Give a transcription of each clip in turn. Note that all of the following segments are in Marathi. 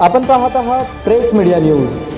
आपण पाहत आहात प्रेस मीडिया न्यूज.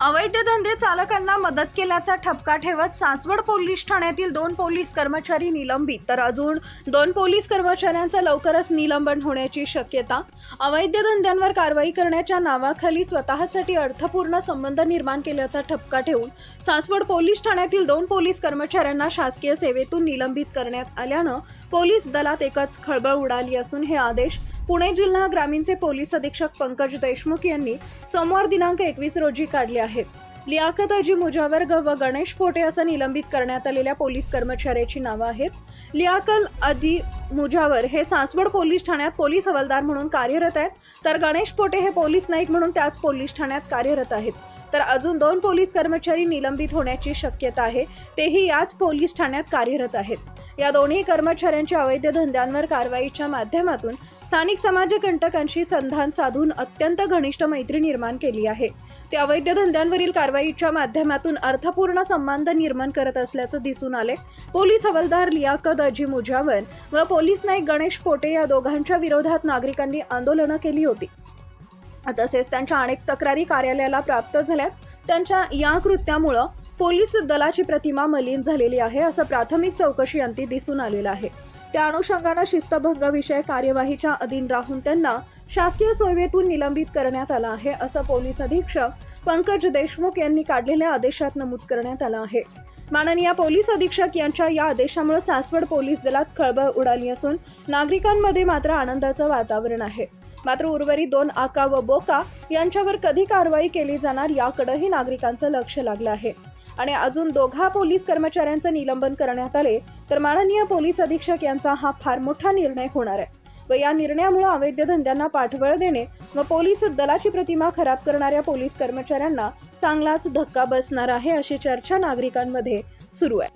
अवैध धंदे चालकांना मदत केल्याचा ठपका ठेवत सासवड पोलीस ठाण्यातील दोन पोलीस कर्मचारी निलंबित. तर अजून दोन पोलीस कर्मचाऱ्यांचं लवकरच निलंबन होण्याची शक्यता. अवैध धंद्यांवर कारवाई करण्याच्या नावाखाली स्वतःसाठी अर्थपूर्ण संबंध निर्माण केल्याचा ठपका ठेवून सासवड पोलीस ठाण्यातील दोन पोलीस कर्मचाऱ्यांना शासकीय सेवेतून निलंबित करण्यात आल्यानं पोलीस दलात एकच खळबळ उडाली असून हे आदेश पुणे जिल्हा ग्रामीणचे पोलीस अधीक्षक पंकज देशमुख यांनी सोमवार दिनांक एकवीस रोजी काढले आहेत. लियाकत अजी मुजावर्ग व गणेश फोटे असं निलंबित करण्यात आलेल्या पोलीस कर्मचाऱ्याची नावं आहेत. लियाकल अधी मुजावर हे सासवड पोलीस ठाण्यात पोलीस हवालदार म्हणून कार्यरत आहेत. तर गणेश फोटे हे पोलीस नाईक म्हणून त्याच पोलीस ठाण्यात कार्यरत आहेत. तर अजून दोन पोलीस कर्मचारी निलंबित होण्याची शक्यता आहे. तेही याच पोलीस ठाण्यात कार्यरत आहेत. या दोन्ही कर्मचाऱ्यांच्या अवैध धंद्यांवर कारवाईच्या माध्यमातून स्थानिक समाजकंटकांशी संधान साधून अत्यंत घनिष्ठ मैत्री निर्माण केली आहे. ते अवैध धंद्यांवरील कारवाईच्या माध्यमातून अर्थपूर्ण संबंध निर्माण करत असल्याचं दिसून आले पोलीस हवालदार लियाकत अजी मुजावर व पोलीस नाईक गणेश पोटे या दोघांच्या विरोधात नागरिकांनी आंदोलनं केली होती. तसेच त्यांच्या अनेक तक्रारी कार्यालयाला प्राप्त झाल्या त्यांच्या या कृत्यामुळं पोलीस दलाची प्रतिमा मलिन झालेली आहे असं प्राथमिक चौकशी अंती दिसून आलेलं आहे. त्या अनुषंगानं शिस्तभंगाविषयक कार्यवाहीच्या अधीन राहून त्यांना शासकीय सेवेतून निलंबित करण्यात आलं आहे असं पोलीस अधीक्षक पंकज देशमुख यांनी काढलेल्या आदेशात नमूद करण्यात आलं आहे. माननीय पोलीस अधीक्षक यांच्या या आदेशामुळे सासवड पोलीस दलात खळबळ उडाली असून नागरिकांमध्ये मात्र आनंदाचं वातावरण आहे. मात्र उर्वरित दोन आका व बोका यांच्यावर कधी कारवाई केली जाणार याकडेही नागरिकांचं लक्ष लागलं आहे. आणि अजून दोघा पोलीस कर्मचाऱ्यांचं निलंबन करण्यात आले तर माननीय पोलीस अधीक्षक यांचा हा फार मोठा निर्णय होणार आहे. व या निर्णयामुळे अवैध धंद्यांना पाठबळ देणे व पोलीस दलाची प्रतिमा खराब करणाऱ्या पोलीस कर्मचाऱ्यांना चांगलाच धक्का बसणार आहे अशी चर्चा नागरिकांमध्ये सुरू आहे.